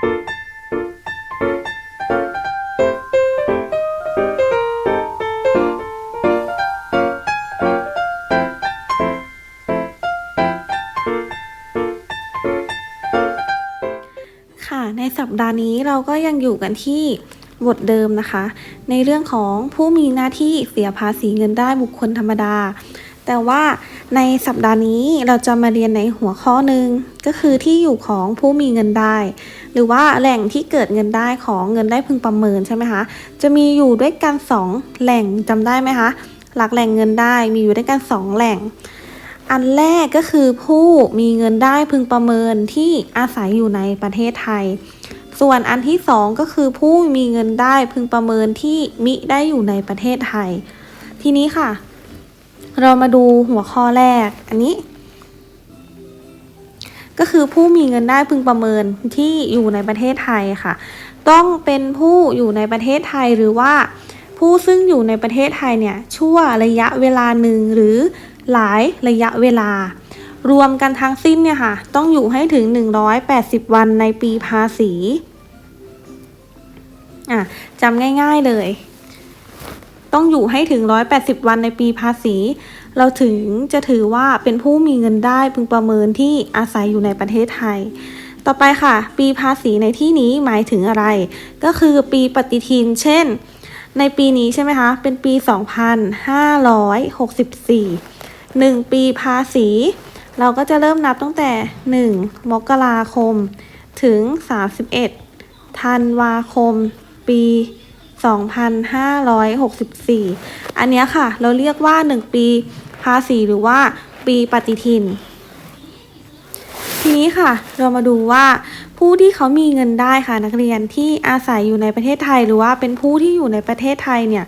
ค่ะ ในสัปดาห์นี้เราก็ยังอยู่กันที่บทเดิมนะคะ ในเรื่องของผู้มีหน้าที่เสียภาษีเงินได้บุคคลธรรมดา แต่ว่าในสัปดาห์นี้เราจะมาเรียนในหัวข้อหนึ่งก็คือที่อยู่ของผู้มีเงินได้ หรือว่าแหล่งที่เกิดเงินได้ของเงินได้พึงประเมินใช่ไหมคะ จะมีอยู่ด้วยกันสองแหล่งจำได้ไหมคะ หลักแหล่งเงินได้มีอยู่ด้วยกันสองแหล่ง อันแรกก็คือผู้มีเงินได้พึงประเมินที่อาศัยอยู่ในประเทศไทย ส่วนอันที่สองก็คือผู้มีเงินได้พึงประเมินที่มิได้อยู่ในประเทศไทย ทีนี้ค่ะ เรามาดูหัวข้อแรกอันนี้ ก็คือผู้มีเงินได้พึงประเมินที่อยู่ในประเทศไทยค่ะ ต้องเป็นผู้อยู่ในประเทศไทยหรือว่า ผู้ซึ่งอยู่ในประเทศไทยเนี่ยชั่วระยะเวลาหนึ่งหรือหลายระยะเวลา รวมกันทั้งสิ้นเนี่ยค่ะ ต้องอยู่ให้ถึง 180 วันในปีภาษีอะจำง่าย ๆเลย ต้องอยู่ให้ถึง 180 วันในปีภาษี เราถึงจะถือว่าเป็นผู้มีเงินได้พึงประเมินที่อาศัยอยู่ในประเทศไทย ต่อไปค่ะ ปีภาษีในที่นี้หมายถึงอะไร ก็คือปีปฏิทิน เช่น ในปีนี้ใช่ไหมคะ เป็นปี 2564 1 ปีภาษี เราก็จะเริ่มนับตั้งแต่ 1 มกราคม ถึง 31 ธันวาคม ปี2564 อันนี้ค่ะ เราเรียกว่า 1 ปีภาษีหรือว่าปีปฏิทิน ทีนี้ค่ะ เรามาดูว่าผู้ที่เขามีเงินได้ค่ะนักเรียนที่อาศัยอยู่ในประเทศไทย หรือว่าเป็นผู้ที่อยู่ในประเทศไทยเนี่ย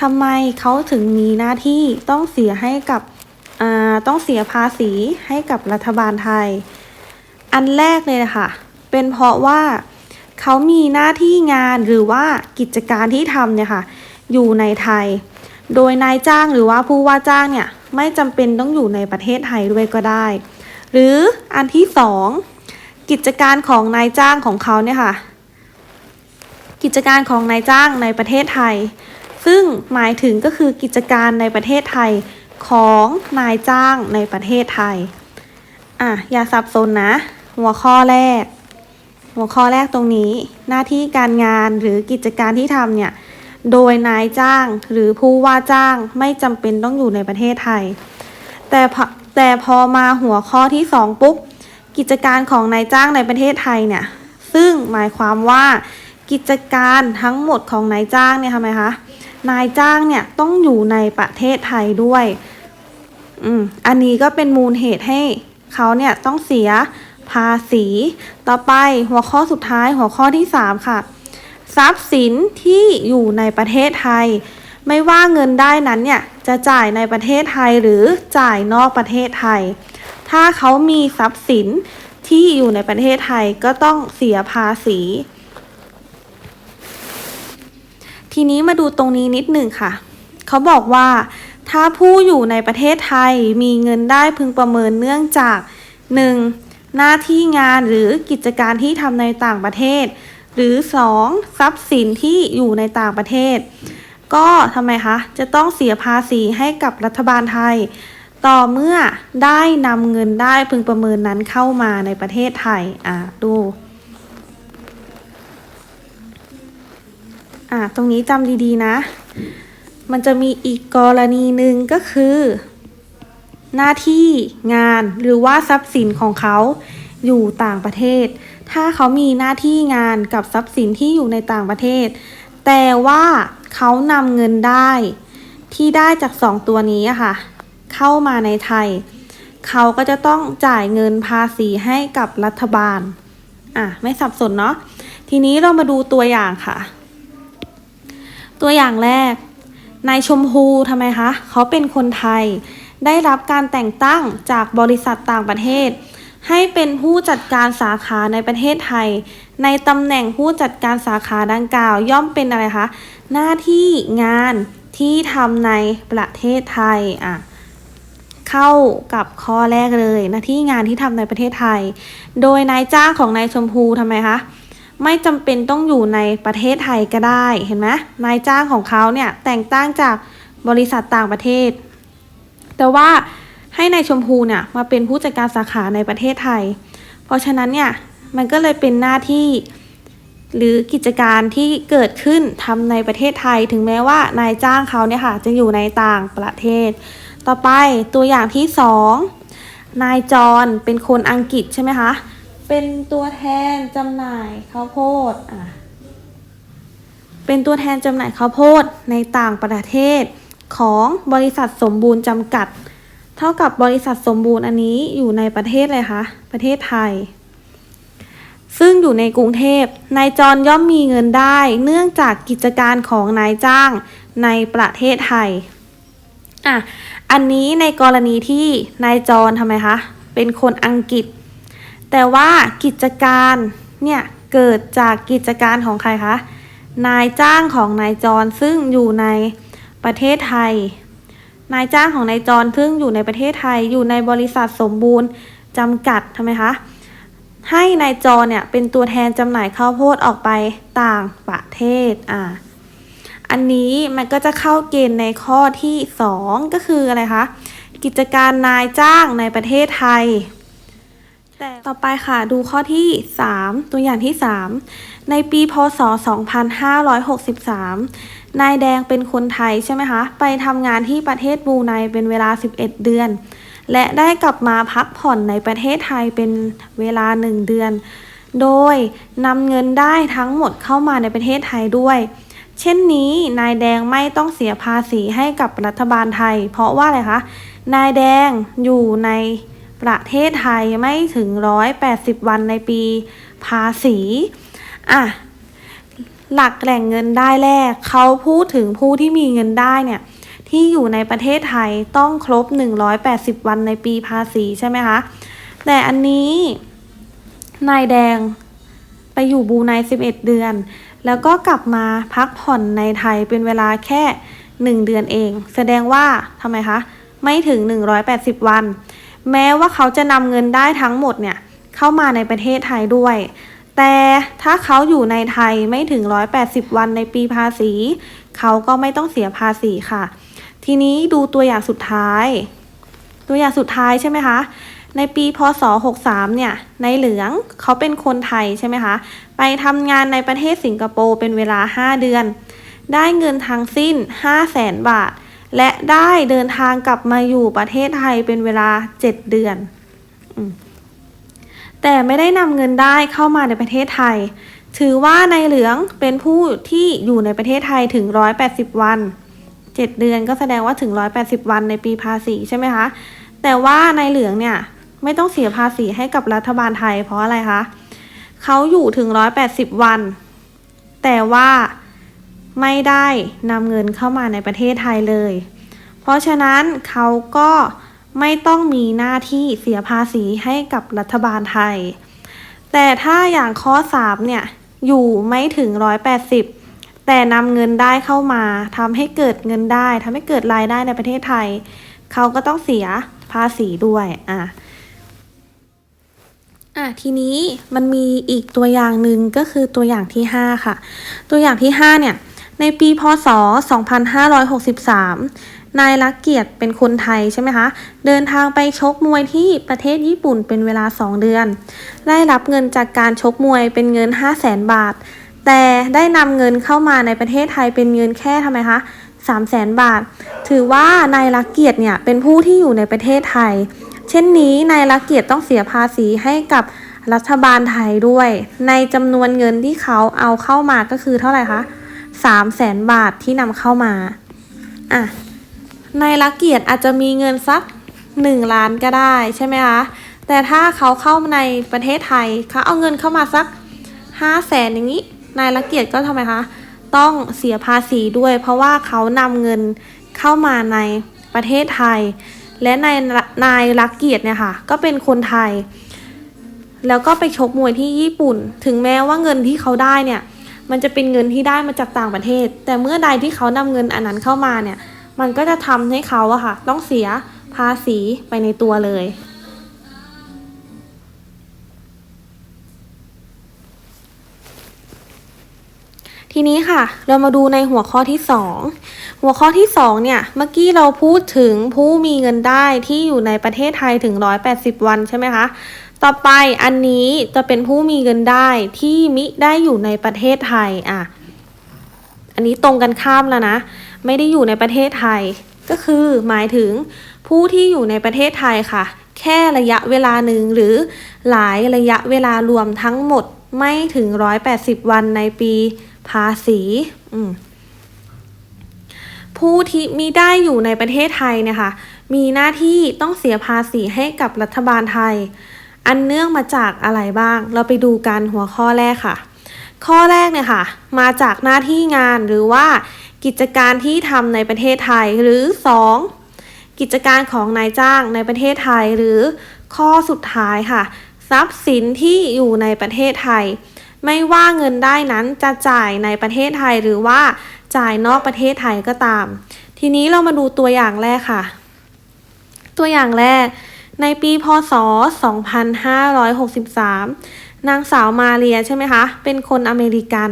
ทำไมเขาถึงมีหน้าที่ต้องเสียให้กับต้องเสียภาษีให้กับรัฐบาลไทย อันแรกเลยนะคะเป็นเพราะว่า เขามีหน้าที่งานหรือว่ากิจการที่ทำเนี่ยค่ะอยู่ในไทย โดยนายจ้างหรือว่าผู้ว่าจ้างเนี่ยไม่จำเป็นต้องอยู่ในประเทศไทยด้วยก็ได้ หรืออันที่สองกิจการของนายจ้างของเขาเนี่ยค่ะ กิจการของนายจ้างในประเทศไทย ซึ่งหมายถึงก็คือกิจการในประเทศไทยของนายจ้างในประเทศไทยอะอย่าสับสนนะ หัวข้อแรก หัวข้อแรกตรงนี้ หน้าที่การงานหรือกิจการที่ทำเนี่ย โดยนายจ้างหรือผู้ว่าจ้างไม่จำเป็นต้องอยู่ในประเทศไทย แต่พอแต่พอมาหัวข้อที่สองปุ๊บ กิจการของนายจ้างในประเทศไทยเนี่ย ซึ่งหมายความว่ากิจการทั้งหมดของนายจ้างเนี่ยทำไมคะ นายจ้างเนี่ยต้องอยู่ในประเทศไทยด้วย อืม อันนี้ก็เป็นมูลเหตุให้เขาเนี่ยต้องเสีย ภาษี ต่อไปหัวข้อสุดท้ายหัวข้อที่สามค่ะ ทรัพย์สินที่อยู่ในประเทศไทย ไม่ว่าเงินได้นั้นเนี่ยจะจ่ายในประเทศไทยหรือจ่ายนอกประเทศไทย ถ้าเขามีทรัพย์สินที่อยู่ในประเทศไทยก็ต้องเสียภาษี ทีนี้มาดูตรงนี้นิดหนึ่งค่ะ เขาบอกว่าถ้าผู้อยู่ในประเทศไทยมีเงินได้พึงประเมินเนื่องจาก 1. หน้าที่งานหรือกิจการที่ทำในต่างประเทศ หรือ 2. ทรัพย์สินที่อยู่ในต่างประเทศ ก็ทำไมคะ จะต้องเสียภาษีให้กับรัฐบาลไทย ต่อเมื่อได้นำเงินได้พึงประเมินนั้นเข้ามาในประเทศไทย อะดูอะตรงนี้จำดีๆนะ มันจะมีอีกกรณีหนึ่งก็คือ หน้าที่งานหรือว่าทรัพย์สินของเขาอยู่ต่างประเทศ ถ้าเขามีหน้าที่งานกับทรัพย์สินที่อยู่ในต่างประเทศ แต่ว่าเขานำเงินได้ที่ได้จากสองตัวนี้ค่ะ เข้ามาในไทย เขาก็จะต้องจ่ายเงินภาษีให้กับรัฐบาล อะ ไม่สับสนเนาะ ทีนี้เรามาดูตัวอย่างค่ะ ตัวอย่างแรก นายชมพูทำไมคะ เขาเป็นคนไทย ได้รับการแต่งตั้งจากบริษัทต่างประเทศ ให้เป็นผู้จัดการสาขาในประเทศไทย ในตำแหน่งผู้จัดการสาขาดังกล่าวย่อมเป็นอะไรคะ หน้าที่งานที่ทำในประเทศไทยอะเข้ากับข้อแรกเลยหน้าที่งานที่ทำในประเทศไทย โดยนายจ้างของนายชมพูทำไมคะไม่จำเป็นต้องอยู่ในประเทศไทยก็ได้เห็นไหมนายจ้างของเขาเนี่ยแต่งตั้งจากบริษัทต่างประเทศ แต่ว่าให้นายชมพูเนี่ยมาเป็นผู้จัดการสาขาในประเทศไทย เพราะฉะนั้นเนี่ยมันก็เลยเป็นหน้าที่หรือกิจการที่เกิดขึ้นทำในประเทศไทย ถึงแม้ว่านายจ้างเขาเนี่ยค่ะจะอยู่ในต่างประเทศ ต่อไปตัวอย่างที่สองนายจอรเป็นคนอังกฤษใช่ไหมคะเป็นตัวแทนจำหน่ายข้าวโพดอะเป็นตัวแทนจำหน่ายข้าวโพดในต่างประเทศ ของบริษัทสมบูรณ์จำกัด เท่ากับบริษัทสมบูรณ์อันนี้อยู่ในประเทศเลยคะประเทศไทย ซึ่งอยู่ในกรุงเทพนายจรย่อมมีเงินได้ เนื่องจากกิจการของนายจ้างในประเทศไทยอะอันนี้ในกรณีที่นายจรทำไมคะเป็นคนอังกฤษ แต่ว่ากิจการเนี่ยเกิดจากกิจการของใครคะนายจ้างของนายจรซึ่งอยู่ใน ประเทศไทย นายจ้างของนายจรซึ่งอยู่ในประเทศไทยอยู่ในบริษัทสมบูรณ์จำกัดทำไมคะให้นายจรเนี่ยเป็นตัวแทนจำหน่ายข้าวโพดออกไปต่างประเทศอ่าอันนี้มันก็จะเข้าเกณฑ์ในข้อที่ 2 ก็คืออะไรคะกิจการนายจ้างในประเทศไทย ต่ต่อไปค่ะดูข้อที่ 3 ตัวอย่างที่ 3 ในปีพศ 2563 นายแดงเป็นคนไทยใช่ไหมคะ ไปทำงานที่ประเทศบรูไนเป็นเวลา 11 เดือน และได้กลับมาพักผ่อนในประเทศไทยเป็นเวลา 1 เดือน โดยนำเงินได้ทั้งหมดเข้ามาในประเทศไทยด้วย เช่นนี้นายแดงไม่ต้องเสียภาษีให้กับรัฐบาลไทย เพราะว่าอะไรคะ นายแดงอยู่ใน ประเทศไทยไม่ถึง 180 วันในปีภาษีอะหลักแหล่งเงินได้แรก เขาพูดถึงผู้ที่มีเงินได้เนี่ยที่อยู่ในประเทศไทยต้องครบ 180 วันในปีภาษีใช่ไหมคะ แต่อันนี้นายแดงไปอยู่บูไน11 เดือน แล้วก็กลับมาพักผ่อนในไทยเป็นเวลาแค่ 1 เดือนเอง แสดงว่าทำไมคะ ไม่ถึง 180 วัน แม้ว่าเขาจะนำเงินได้ทั้งหมดเนี่ยเข้ามาในประเทศไทยด้วย แต่ถ้าเขาอยู่ในไทยไม่ถึง 180 วันในปีภาษี เขาก็ไม่ต้องเสียภาษีค่ะ ทีนี้ดูตัวอย่างสุดท้าย ตัวอย่างสุดท้ายใช่ไหมคะในปีพศ 63 เนี่ย ในเหลืองเขาเป็นคนไทยใช่ไหมคะ ไปทำงานในประเทศสิงคโปร์เป็นเวลา 5 เดือน ได้เงินทั้งสิ้น5แสนบาท และได้เดินทางกลับมาอยู่ประเทศไทยเป็นเวลา 7 เดือนอแต่ไม่ได้นำเงินได้เข้ามาในประเทศไทย ถือว่าในเหลืองเป็นผู้ที่อยู่ในประเทศไทยถึง 180 วัน 7 เดือนก็แสดงว่าถึง 180 วันในปีภาษีใช่ไหมคะ แต่ว่าในเหลืองเนี่ยไม่ต้องเสียภาษีให้กับรัฐบาลไทยเพราะอะไรคะเขาอยู่ถึง 180 วัน แต่ว่า ไม่ได้นำเงินเข้ามาในประเทศไทยเลย เพราะฉะนั้นเขาก็ไม่ต้องมีหน้าที่เสียภาษีให้กับรัฐบาลไทย แต่ถ้าอย่างข้อ 3 เนี่ย อยู่ไม่ถึง 180 แต่นำเงินได้เข้ามาทำให้เกิดเงินได้ทำให้เกิดรายได้ในประเทศไทย เขาก็ต้องเสียภาษีด้วยอะอะทีนี้มันมีอีกตัวอย่างหนึ่งก็คือตัวอย่างที่ 5 ค่ะ ตัวอย่างที่ 5 เนี่ย ในปีพศ 2563 นายรักเกียรติเป็นคนไทยใช่ไหมคะ เดินทางไปชกมวยที่ประเทศญี่ปุ่นเป็นเวลา 2 เดือน ได้รับเงินจากการชกมวยเป็นเงิน 5 0 0แสนบาท แต่ได้นำเงินเข้ามาในประเทศไทยเป็นเงินแค่ทำไมคะ3 0 0แสนบาท ถือว่านายรักเกียรติเนี่ยเป็นผู้ที่อยู่ในประเทศไทย เช่นนี้นายรักเกียรติต้องเสียภาษีให้กับรัฐบาลไทยด้วย ในจำนวนเงินที่เขาเอาเข้ามาก็คือเท่าไหร่คะ สามแสนบาทที่นำเข้ามาอะนายรักเกียรติอาจจะมีเงินสักหนึ่งล้านก็ได้ใช่ไหมคะ แต่ถ้าเขาเข้าในประเทศไทยเขาเอาเงินเข้ามาสักห้าแสนอย่างนี้ นายรักเกียรติก็ทำไมคะ ต้องเสียภาษีด้วย เพราะว่าเขานำเงินเข้ามาในประเทศไทย และนายนายรักเกียรติเนี่ยค่ะ ก็เป็นคนไทย แล้วก็ไปชกมวยที่ญี่ปุ่น ถึงแม้ว่าเงินที่เขาได้เนี่ย มันจะเป็นเงินที่ได้มาจากต่างประเทศ แต่เมื่อใดที่เขานำเงินอันนั้นเข้ามาเนี่ย มันก็จะทำให้เขาอะค่ะ ต้องเสียภาษีไปในตัวเลย ทีนี้ค่ะ เรามาดูในหัวข้อที่สองหัวข้อที่สองเนี่ย เมื่อกี้เราพูดถึงผู้มีเงินได้ที่อยู่ในประเทศไทยถึง 180 วันใช่ไหมคะ ต่อไปอันนี้จะเป็นผู้มีเงินได้ที่มิได้อยู่ในประเทศไทยอะ อันนี้ตรงกันข้ามแล้วนะ ไม่ได้อยู่ในประเทศไทย ก็คือหมายถึงผู้ที่อยู่ในประเทศไทยค่ะ แค่ระยะเวลาหนึ่งหรือหลายระยะเวลารวมทั้งหมดไม่ถึง 180 วันในปีภาษีผู้ที่มีได้อยู่ในประเทศไทยเนี่ยค่ะมีหน้าที่ต้องเสียภาษีให้กับรัฐบาลไทย อันเนื่องมาจากอะไรบ้าง เราไปดูกันหัวข้อแรกค่ะ ข้อแรกเนี่ยค่ะ มาจากหน้าที่งานหรือว่ากิจการที่ทำในประเทศไทยหรือ 2. กิจการของนายจ้างในประเทศไทยหรือข้อสุดท้ายค่ะ ทรัพย์สินที่อยู่ในประเทศไทย ไม่ว่าเงินได้นั้นจะจ่ายในประเทศไทยหรือว่าจ่ายนอกประเทศไทยก็ตาม ทีนี้เรามาดูตัวอย่างแรกค่ะ ตัวอย่างแรก ในปีพศ 2563 นางสาวมาเรียใช่ไหมคะ เป็นคนอเมริกัน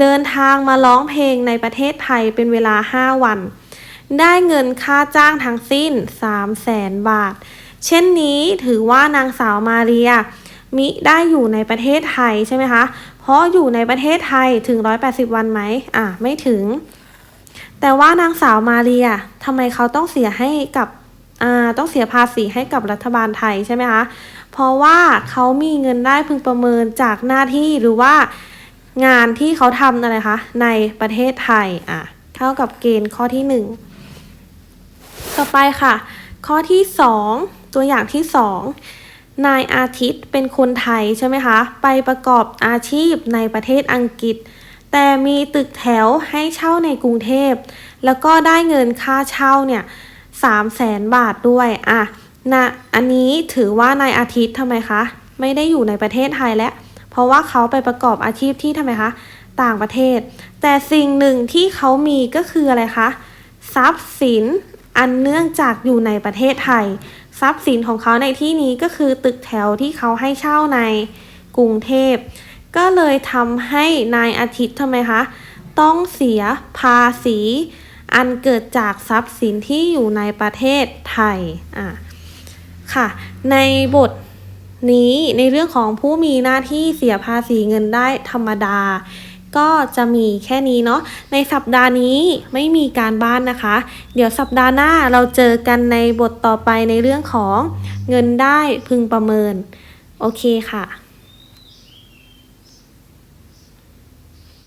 เดินทางมาร้องเพลงในประเทศไทยเป็นเวลา 5 วัน ได้เงินค่าจ้างทั้งสิ้น 3 0 0แสนบาท เช่นนี้ถือว่านางสาวมาเรีย มิได้อยู่ในประเทศไทยใช่ไหมคะ เพราะอยู่ในประเทศไทยถึง 180 วันไหมอะ ไม่ถึง แต่ว่านางสาวมาเรียทำไมเขาต้องเสียให้กับ ต้องเสียภาษีให้กับรัฐบาลไทยใช่ไหมคะ เพราะว่าเขามีเงินได้พึงประเมินจากหน้าที่หรือว่างานที่เขาทำอะไรคะในประเทศไทยอะเท่ากับเกณฑ์ข้อที่หนึ่งต่อไปค่ะ ข้อที่สองตัวอย่างที่สองนายอาทิตย์เป็นคนไทยใช่ไหมคะ ไปประกอบอาชีพในประเทศอังกฤษ แต่มีตึกแถวให้เช่าในกรุงเทพ แล้วก็ได้เงินค่าเช่าเนี่ย สามแสนบาทด้วยอะนะอันนี้ถือว่านายอาทิตย์ทำไมคะ ไม่ได้อยู่ในประเทศไทยแล้ว เพราะว่าเขาไปประกอบอาชีพที่ทำไมคะ ต่างประเทศ แต่สิ่งหนึ่งที่เขามีก็คืออะไรคะ ทรัพย์สินอันเนื่องจากอยู่ในประเทศไทย ทรัพย์สินของเขาในที่นี้ก็คือตึกแถวที่เขาให้เช่าในกรุงเทพ ก็เลยทำให้นายอาทิตย์ทำไมคะ ต้องเสียภาษี อันเกิดจากทรัพย์สินที่อยู่ในประเทศไทยอะค่ะ ในบทนี้ในเรื่องของผู้มีหน้าที่เสียภาษีเงินได้ธรรมดา ก็จะมีแค่นี้เนาะในสัปดาห์นี้ไม่มีการบ้านนะคะ เดี๋ยวสัปดาห์หน้าเราเจอกันในบทต่อไปในเรื่องของเงินได้พึงประเมิน โอเคค่ะ